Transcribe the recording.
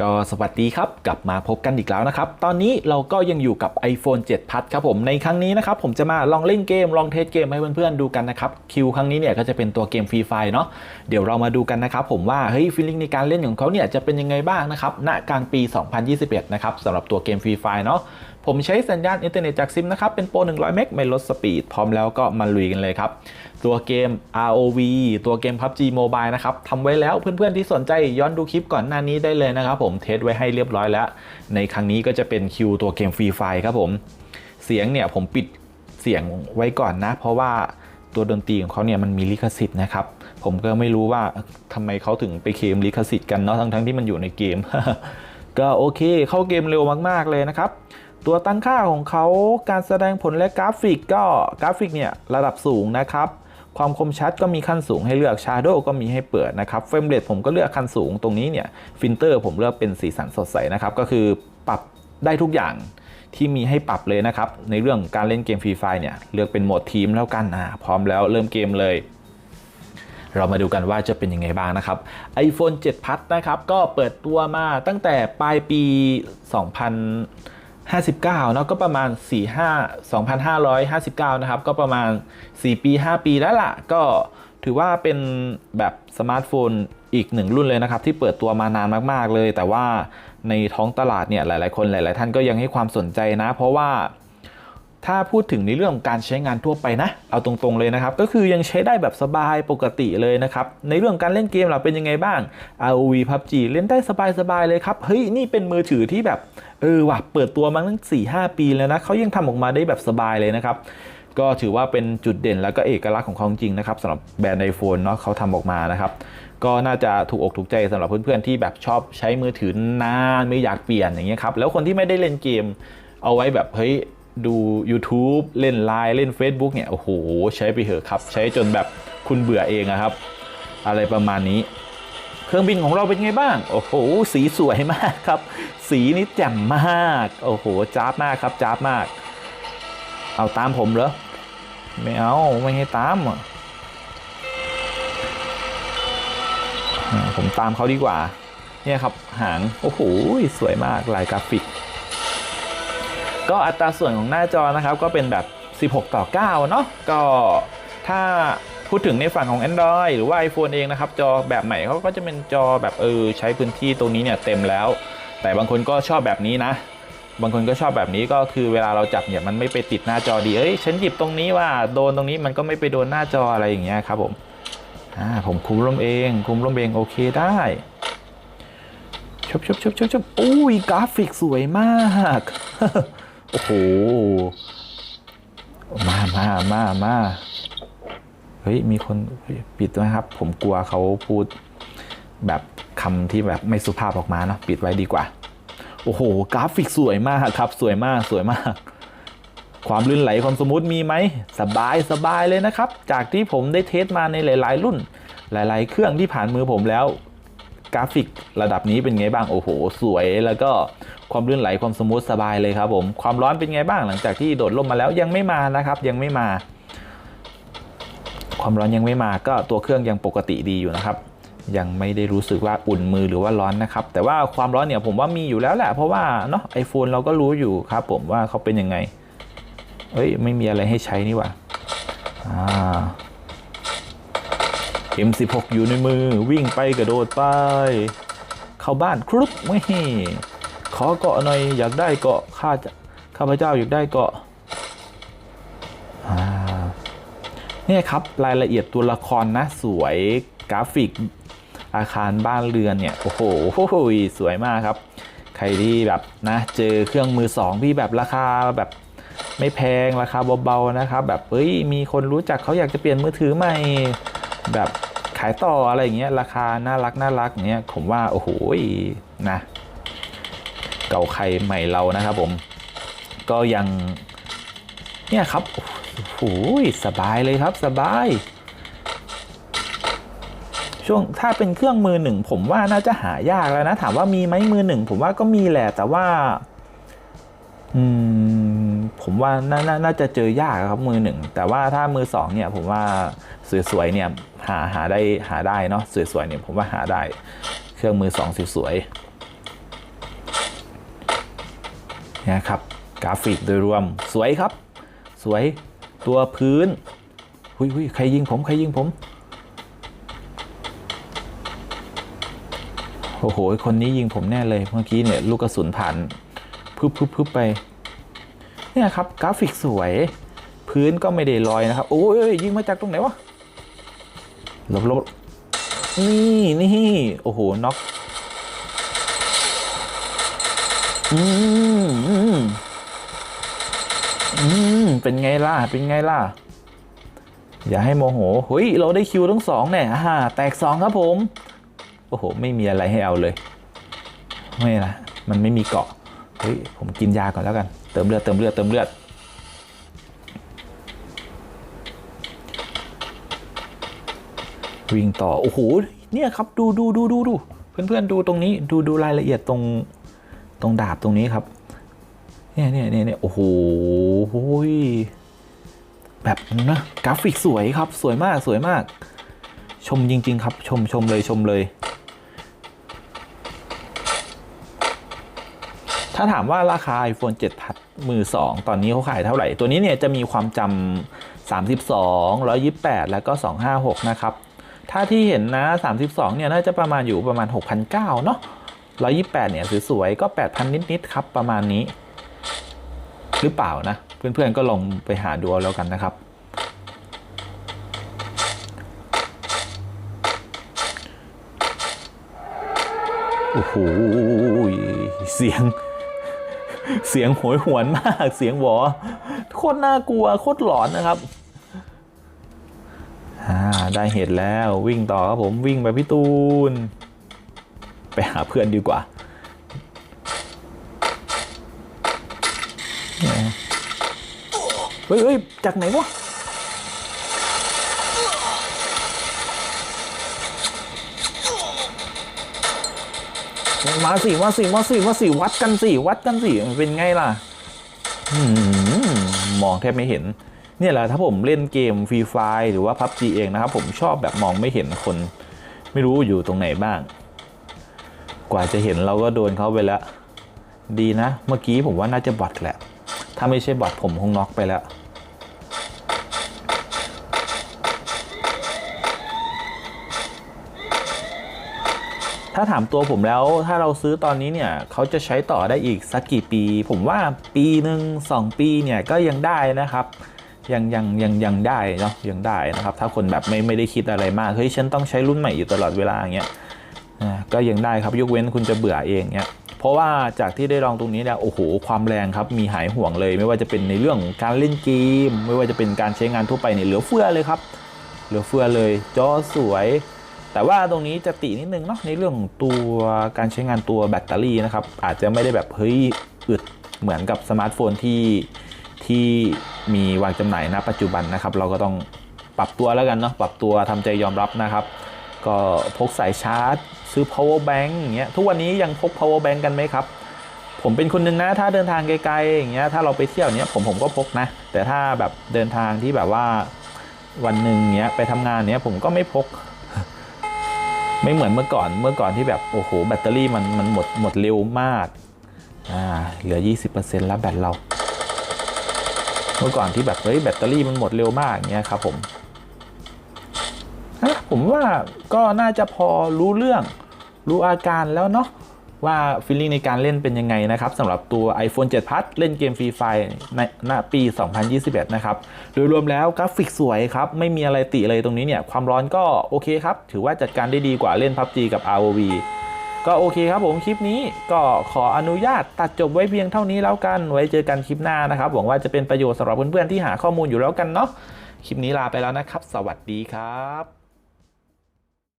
ก็สวัสดีครับ กลับมาพบกันอีกแล้วนะครับ ตอนนี้เราก็ยังอยู่กับ iPhone 7 Plus ครับผมในครั้งนี้นะครับ ผมจะมาลองเล่นเกม ลองเทสเกมให้เพื่อนๆดูกันนะครับ คิวครั้งนี้เนี่ยก็จะเป็นตัวเกมฟรีไฟเนาะเดี๋ยวเรามาดูกันนะครับ ผมว่าเฮ้ยฟีลลิ่งในการเล่นของเขาเนี่ยจะเป็นยังไงบ้างนะครับณกลางปี 2021 นะครับสำหรับตัวเกมฟรีไฟเนาะ ผมใช้สัญญาณอินเทอร์เน็ตจากซิมนะครับ เป็นโปร 100 เมกไม่ลดสปีด พร้อมแล้วก็มาลุยกันเลยครับ ตัวเกม ROV ตัวเกม PUBG Mobile นะครับทำไว้แล้วเพื่อนๆที่สนใจย้อนดูคลิปก่อนหน้านี้ได้เลยนะครับผมเทสไว้ให้เรียบร้อยแล้ว ในครั้งนี้ก็จะเป็นคิวตัวเกมฟรีไฟครับผม เสียงเนี่ยผมปิดเสียงไว้ก่อนนะ เพราะว่าตัวดนตรีของเขาเนี่ยมันมีลิขสิทธิ์นะครับ ผมก็ไม่รู้ว่าทำไมเขาถึงไปเคมลิขสิทธิ์กันเนาะทั้งๆที่มันอยู่ในเกม ก็โอเคเข้าเกมเร็วมากๆเลยนะครับ ตัวตั้งค่าของเขาการแสดงผลและกราฟิกก็กราฟิกเนี่ยระดับสูงนะครับ ความคมชัดก็มีขั้นสูงให้เลือก Shadow ก็มีให้เปิดนะครับเฟรมเรทผมก็เลือกขั้นสูงตรงนี้เนี่ยฟิลเตอร์ผมเลือกเป็นสีสันสดใสนะครับก็คือปรับได้ทุกอย่างที่มีให้ปรับเลยนะครับ ในเรื่องการเล่นเกมฟรีไฟเนี่ยเลือกเป็นโหมดทีมแล้วกันอ่าพร้อมแล้วเริ่มเกมเลย เรามาดูกันว่าจะเป็นยังไงบ้างนะครับ iPhone 7 Plus นะครับ ก็เปิดตัวมาตั้งแต่ปลายปี 59เนาะก็ประมาณ 45 2559 นะครับ ก็ประมาณ 4 ปี 5 ปีแล้วล่ะ ก็ถือว่าเป็นแบบสมาร์ทโฟนอีกหนึ่งรุ่นเลยนะครับ ที่เปิดตัวมานานมาก ๆ เลย แต่ว่าในท้องตลาดเนี่ยหลาย ๆ คนหลาย ๆ ท่านก็ยังให้ความสนใจนะ เพราะว่าถ้าพูดถึงในเรื่องของการใช้งานทั่วไปนะ เอาตรงๆเลยนะครับ ก็คือยังใช้ได้แบบสบายปกติเลยนะครับ ในเรื่องการเล่นเกมเราเป็นยังไงบ้าง ROV PUBG เล่นได้สบายๆเลยครับ เฮ้ย นี่เป็นมือถือที่แบบ เออว่ะเปิดตัวมาตั้ง4-5 ปีแล้วนะเขายังทำออกมาได้แบบสบายเลยนะครับ ก็ถือว่าเป็นจุดเด่นแล้วก็เอกลักษณ์ของเขาจริงนะครับสำหรับแบรนด์ไอโฟนเนาะเขาทำออกมานะครับก็น่าจะถูกอกถูกใจสำหรับเพื่อนๆที่แบบชอบใช้มือถือนานไม่อยากเปลี่ยนอย่างเงี้ยครับ แล้วคนที่ไม่ได้เล่นเกม เอาไว้แบบเฮ้ยดู YouTube เล่น Line เล่น Facebook เนี่ย โอ้โห ใช้ไปเถอะครับ ใช้จนแบบคุณเบื่อเองอะครับ อะไรประมาณนี้ เครื่องบินของเราเป็นไงบ้าง โอ้โห สีสวยมากครับ สีนี่แจ่มมาก โอ้โหจ้าบมากครับจ้าบมาก เอาตามผมเหรอ ไม่เอา ไม่ให้ตามอะผมตามเขาดีกว่า เนี่ยครับหาง โอ้โห สวยมากลายกราฟิก ก็อัตราส่วนของหน้าจอนะครับ ก็เป็นแบบ 16 ต่อ 9 เนาะ ก็ถ้า พูดถึงในฝั่งของ Android หรือว่า iPhone เองนะครับ จอแบบใหม่เขาก็จะเป็นจอแบบเออใช้พื้นที่ตรงนี้เนี่ยเต็มแล้ว แต่บางคนก็ชอบแบบนี้นะ บางคนก็ชอบแบบนี้ก็คือเวลาเราจับเนี่ยมันไม่ไปติดหน้าจอดีเอ้ยฉันหยิบตรงนี้ว่าโดนตรงนี้มันก็ไม่ไปโดนหน้าจออะไรอย่างเงี้ยครับผมอ่าผมคุมร่มเอง คุมร่มเองโอเคได้ชบชบชบชบชบอุ้ยกราฟิกสวยมากโอ้โหมามามามา ฮ้ยมีคนปิดไหมครับ ผมกลัวเขาพูดแบบคำที่แบบไม่สุภาพออกมาเนาะปิดไว้ดีกว่า โอ้โห กราฟิกสวยมากครับ สวยมากสวยมาก ความลื่นไหลความสมูทมีไหมสบายสบายเลยนะครับ จากที่ผมได้เทสมาในหลาย ๆ รุ่น หลาย ๆ เครื่องที่ผ่านมือผมแล้วกราฟิกระดับนี้เป็นไงบ้างโอ้โห สวยแล้วก็ความลื่นไหลความสมูทสบายเลยครับผม ความร้อนเป็นไงบ้างหลังจากที่โดดล่มมาแล้วยังไม่มานะครับ ยังไม่มา ความร้อนยังไม่มาก็ตัวเครื่องยังปกติดีอยู่นะครับ ยังไม่ได้รู้สึกว่าอุ่นมือหรือว่าร้อนนะครับ แต่ว่าความร้อนเนี่ยผมว่ามีอยู่แล้วแหละ เพราะว่าเนาะไอโฟนเราก็รู้อยู่ครับผมว่าเขาเป็นยังไง เอ้ยไม่มีอะไรให้ใช้นี่ว่าอ่า M16 อยู่ในมือวิ่งไปกระโดดไป เข้าบ้านครุบไม่ขอเกาะหน่อยอยากได้เกาะข้าจะข้าพเจ้าอยากได้เกาะ เนี่ยครับรายละเอียดตัวละครนะสวยกราฟิก อาคารบ้านเรือนเนี่ยโอ้โหสวยมากครับ ใครที่แบบนะเจอเครื่องมือสองที่แบบราคาแบบไม่แพงราคาเบาๆนะครับแบบเฮ้ยมีคนรู้จักเขาอยากจะเปลี่ยนมือถือใหม่แบบขายต่ออะไรอย่างเงี้ยราคาน่ารักน่ารักเงี้ยผมว่าโอ้โหนะ เก่าใครใหม่เรานะครับผมก็ยังเนี่ยครับ โอ้โหสบายเลยครับสบาย ช่วงถ้าเป็นเครื่องมือหนึ่งผมว่าน่าจะหายากแล้วนะ ถามว่ามีไหมมือหนึ่งผมว่าก็มีแหละแต่ว่า อืมผมว่านานาน่าจะเจอยากครับมือหนึ่งแต่ว่าถ้ามือสองเนี่ย ผมว่าสวยๆเนี่ยหาหาได้หาได้เนาะสวยๆเนี่ยผมว่าหาได้ เครื่องมือสองสวยๆนะครับกราฟิกโดยรวมสวยครับ สวย ตัวพื้นหุยหุยใครยิงผม ใครยิงผม โอ้โห คนนี้ยิงผมแน่เลย เมื่อกี้เนี่ยลูกกระสุนผ่านพึบพึบพึบไป เนี่ยครับกราฟิกสวย พื้นก็ไม่ได้ลอยนะครับ โอ้ยยิงมาจากตรงไหนวะหลบหลบนี่นี่โอ้โหน็อกอืมอื มเป็นไงล่ะ เป็นไงล่ะ อย่าให้โมโหเฮ้ย เราได้คิวทั้งสองเนี่ยอ่าแตกสองครับผม โอ้โห ไม่มีอะไรให้เอาเลย ไม่นะมันไม่มีเกาะ เฮ้ย ผมกินยาก่อนแล้วกัน เติมเลือด เติมเลือด เติมเลือด วิ่งต่อ โอ้โห เนี่ยครับ ดูดูดูดูดู เพื่อนๆ ดูตรงนี้ ดูดูรายละเอียดตรง ตรงดาบตรงนี้ครับ เนี่ยเนี่ยเนี่ยเนี่ยโอ้โหแบบนะกราฟิกสวยครับ สวยมากสวยมาก ชมจริง ๆ ครับ ชมชมเลยชมเลย ถ้าถามว่าราคา iPhone 7พัดมือ 2 ตอนนี้เขาขายเท่าไหร่ ตัวนี้เนี่ยจะมีความจำ32 128 แล้วก็ 256 นะครับ ถ้าที่เห็นนะ 32 เนี่ย น่าจะประมาณอยู่ประมาณ 6,900 เนาะ128 เนี่ยสวยๆก็ 8,000 นิด ๆ ครับ ประมาณนี้ หรือเปล่านะ เพื่อนๆก็ลองไปหาดูเอาแล้วกันนะครับ โอ้โหเสียง เสียงโหยหวนมาก เสียงหวอโคตรน่ากลัวโคตรหลอนนะครับอ่าได้เห็นแล้ววิ่งต่อครับผมวิ่งไปพี่ตูน ไปหาเพื่อนดีกว่า เฮ้ยจากไหนวะมาสิมาสิมาสิมาสิวัดกันสิวัดกันสิเป็นไงล่ะอมมองแทบไม่เห็น เนี่ยแหละถ้าผมเล่นเกมฟรีไฟหรือว่าพับจีเองนะครับ ผมชอบแบบมองไม่เห็นคน ไม่รู้อยู่ตรงไหนบ้าง กว่าจะเห็นเราก็โดนเขาไปแล้ว ดีนะ เมื่อกี้ผมว่าน่าจะบอทแหละ ถ้าไม่ใช่บอทผมคงน็อกไปแล้ว ถ้าถามตัวผมแล้วถ้าเราซื้อตอนนี้เนี่ยเขาจะใช้ต่อได้อีกสักกี่ปี ผมว่าปีหนึ่งสองปีเนี่ยก็ยังได้นะครับ ยังยังยังยังได้เนาะยังได้นะครับ ถ้าคนแบบไม่ไม่ได้คิดอะไรมากเฮ้ยฉันต้องใช้รุ่นใหม่อยู่ตลอดเวลาอย่างเงี้ยก็ยังได้ครับยกเว้นคุณจะเบื่อเองเงี้ยเพราะว่าจากที่ได้ลองตรงนี้เนี่ยโอ้โหความแรงครับมีหายห่วงเลย ไม่ว่าจะเป็นในเรื่องการเล่นเกมไม่ว่าจะเป็นการใช้งานทั่วไปเนี่ยเหลือเฟือเลยครับ เหลือเฟือเลยจอสวย แต่ว่าตรงนี้จะตินิดนึงเนาะในเรื่องตัวการใช้งานตัวแบตเตอรี่นะครับ อาจจะไม่ได้แบบเฮ้ยอึดเหมือนกับสมาร์ทโฟนที่ที่มีวางจำหน่ายณปัจจุบันนะครับ เราก็ต้องปรับตัวแล้วกันเนาะปรับตัวทำใจยอมรับนะครับ ก็พกสายชาร์จ ซื้อ power bank อย่างเงี้ยทุกวันนี้ยังพก power bank กันไหมครับ ผมเป็นคนหนึ่งนะ ถ้าเดินทางไกลๆอย่างเงี้ยถ้าเราไปเที่ยวเนี้ยผมผมก็พกนะ แต่ถ้าแบบเดินทางที่แบบว่าวันหนึ่งเนี้ยไปทำงานเนี้ยผมก็ไม่พก ไม่เหมือนเมื่อก่อนเมื่อก่อนที่แบบโอ้โหแบตเตอรี่มันมันหมดหมดเร็วมากอ่าเหลือ 20%แล้วแบตเรา เมื่อก่อนที่แบบเฮ้ยแบตเตอรี่มันหมดเร็วมากอย่างเงี้ยครับผมผมว่าก็น่าจะพอรู้เรื่องรู้อาการแล้วเนาะ ว่าฟีลลิ่งในการเล่นเป็นยังไงนะครับสำหรับตัว iPhone 7 Plus เล่นเกมฟรีไฟในณปี 2021 นะครับ โดยรวมแล้วกราฟิกสวยครับ ไม่มีอะไรติเลยตรงนี้เนี่ย ความร้อนก็โอเคครับ ถือว่าจัดการได้ดีกว่าเล่น PUBG กับ ROV ก็โอเคครับผมคลิปนี้ก็ขออนุญาตตัดจบไว้เพียงเท่านี้แล้วกัน ไว้เจอกันคลิปหน้านะครับหวังว่าจะเป็นประโยชน์สำหรับเพื่อนๆที่หาข้อมูลอยู่แล้วกันเนาะคลิปนี้ลาไปแล้วนะครับ สวัสดีครับ